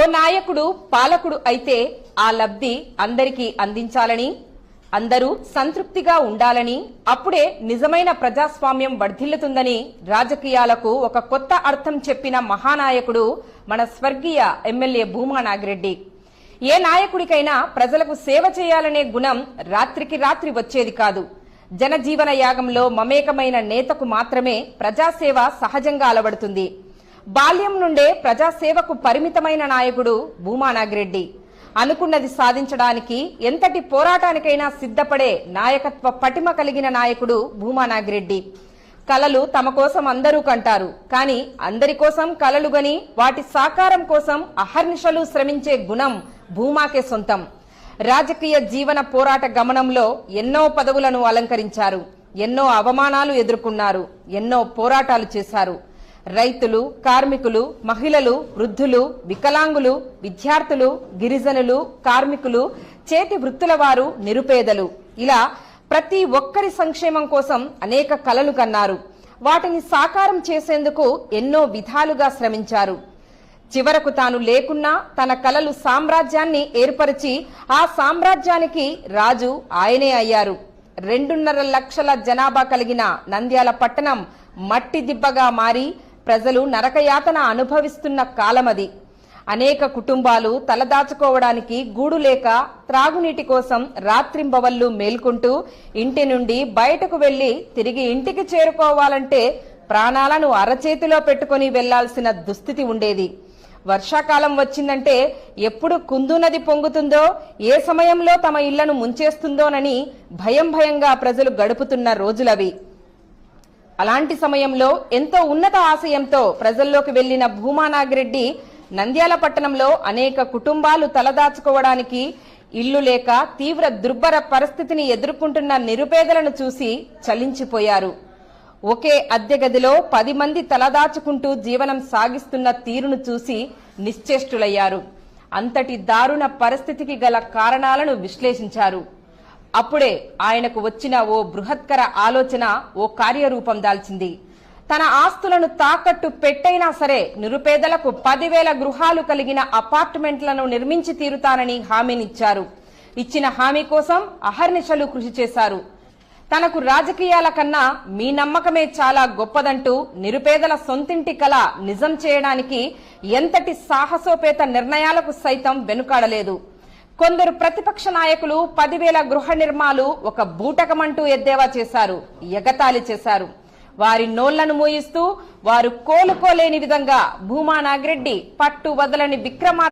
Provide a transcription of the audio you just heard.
ఓ నాయకుడు పాలకుడు అయితే ఆ లబ్ధి అందరికీ అందించాలని అందరూ సంతృప్తిగా ఉండాలని అప్పుడే నిజమైన ప్రజాస్వామ్యం వర్ధిల్లుతుందని రాజకీయాలకు ఒక కొత్త అర్థం చెప్పిన మహానాయకుడు మన స్వర్గీయ ఎమ్మెల్యే భూమా నాగిరెడ్డి. ఏ నాయకుడికైనా ప్రజలకు సేవ చేయాలనే గుణం రాత్రికి రాత్రి వచ్చేది కాదు. జనజీవన యాగంలో మమేకమైన నేతకు మాత్రమే ప్రజాసేవ సహజంగా అలవడుతుంది. బాల్యం నుండే ప్రజాసేవకు పరిమితమైన నాయకుడు భూమా నాగిరెడ్డి అనుకున్నది సాధించడానికి ఎంతటి పోరాటానికైనా సిద్ధపడే నాయకత్వ పటిమ కలిగిన నాయకుడు భూమా నాగిరెడ్డి కలలు తమ కోసం అందరూ కంటారు కానీ అందరి కోసం కలలు గని వాటి సాకారం కోసం అహర్నిశలు శ్రమించే గుణం భూమాకే సొంతం. రాజకీయ జీవన పోరాట గమనంలో ఎన్నో పదవులను అలంకరించారు ఎన్నో అవమానాలు ఎదుర్కొన్నారు ఎన్నో పోరాటాలు చేశారు. రైతులు కార్మికులు మహిళలు వృద్ధులు వికలాంగులు విద్యార్థులు గిరిజనులు కార్మికులు చేతి వృత్తుల వారు నిరుపేదలు. ఇలా ప్రతి ఒక్కరి సంక్షేమం కోసం అనేక కలలు కన్నారు. వాటిని సాకారం చేసేందుకు ఎన్నో విధాలుగా శ్రమించారు. చివరకు తాను లేకున్నా తన కలలు సామ్రాజ్యాన్ని ఏర్పరిచి ఆ సామ్రాజ్యానికి రాజు ఆయనే అయ్యారు. రెండున్నర లక్షల జనాభా కలిగిన నంద్యాల పట్టణం మట్టి దిబ్బగా మారి ప్రజలు నరకయాతన అనుభవిస్తున్న కాలమది. అనేక కుటుంబాలు తలదాచుకోవడానికి గూడు లేక త్రాగునీటి కోసం రాత్రింబవళ్ళు మేల్కొంటూ ఇంటి నుండి బయటకు వెళ్ళి తిరిగి ఇంటికి చేరుకోవాలంటే ప్రాణాలను అరచేతిలో పెట్టుకుని వెళ్ళాల్సిన దుస్థితి ఉండేది. వర్షాకాలం వచ్చిందంటే ఎప్పుడు కుందు నది పొంగుతుందో ఏ సమయంలో తమ ఇళ్ళను ముంచేస్తుందోనని భయం భయంగా ప్రజలు గడుపుతున్న రోజులవి. అలాంటి సమయంలో ఎంతో ఉన్నత ఆశయంతో ప్రజల్లోకి వెళ్ళిన భూమానాగిరెడ్డి నంద్యాల పట్టణంలో అనేక కుటుంబాలు తలదాచుకోవడానికి ఇల్లు లేక తీవ్ర దుర్భర పరిస్థితిని ఎదుర్కొంటున్న నిరుపేదలను చూసి చలించిపోయారు. ఒకే అద్దె గదిలో పది మంది తలదాచుకుంటూ జీవనం సాగిస్తున్న తీరును చూసి నిశ్చేష్టులయ్యారు. అంతటి దారుణ పరిస్థితికి గల కారణాలను విశ్లేషించారు. అప్పుడే ఆయనకు వచ్చిన ఓ బృహత్కర ఆలోచన ఓ కార్యరూపం దాల్చింది. తన ఆస్తులను తాకట్టు పెట్టైనా సరే నిరుపేదలకు పదివేల గృహాలు కలిగిన అపార్ట్మెంట్లను నిర్మించి తీరుతానని హామీనిచ్చారు. ఇచ్చిన హామీ కోసం అహర్నిశలు కృషి చేశారు. తనకు రాజకీయాల కన్నా మీ నమ్మకమే చాలా గొప్పదంటూ నిరుపేదల సొంతింటి కల నిజం చేయడానికి ఎంతటి సాహసోపేత నిర్ణయాలకు సైతం వెనుకాడలేదు. కొందరు ప్రతిపక్ష నాయకులు పదివేల గృహ నిర్మాలు ఒక బూటకమంటూ ఎద్దేవా చేశారు ఎగతాళి చేశారు. వారి నోళ్ళను మూయిస్తూ వారు కోలుకోలేని విధంగా భూమా నాగిరెడ్డి పట్టు వదలని విక్రమార్